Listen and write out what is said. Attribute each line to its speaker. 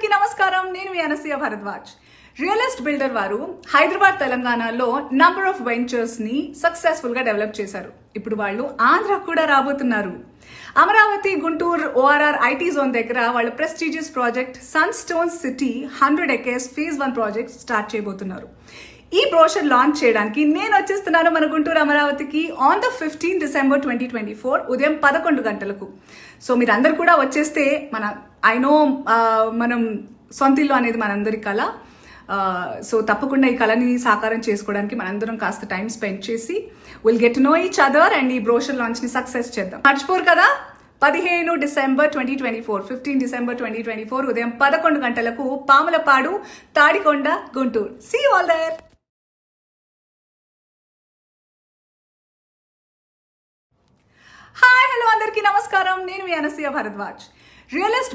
Speaker 1: అందరికీ నమస్కారం. నేను మీ అనసూయ భరద్వాజ్. రియలిస్ట్ బిల్డర్ వారు హైదరాబాద్ తెలంగాణలో నంబర్ ఆఫ్ వెంచర్స్ని సక్సెస్ఫుల్గా డెవలప్ చేశారు. ఇప్పుడు వాళ్ళు ఆంధ్ర కూడా రాబోతున్నారు. Amaravati Guntur ORR IT zone దగ్గర వాళ్ళ prestigious project Sun Stone City hundred acres phase one project start చేయబోతున్నారు. ఈ బ్రోషర్ లాంచ్ చేయడానికి నేను వచ్చేస్తున్నాను మన గుంటూరు అమరావతికి on the fifteen December twenty twenty four ఉదయం పదకొండు గంటలకు. సో మీరందరూ కూడా వచ్చేస్తే మన ఐ నో uh, మనం సొంత ఇల్లు అనేది మనందరి కళ సో uh, తప్పకుండా ఈ కళని సాకారం చేసుకోవడానికి మనందరం కాస్త టైం స్పెండ్ చేసి will get know each other and ఈ బ్రోషర్ లాంచ్ని సక్సెస్ చేద్దాం. మర్చిపోరు కదా? పదిహేను December twenty twenty four fifteen December twenty twenty four ఉదయం పదకొండు గంటలకు Pamulapadu Tadikonda Guntur. See all there hi hello అందరికీ నమస్కారం. నేను మీ అనసూయ భరద్వాజ్. రియలిస్ట్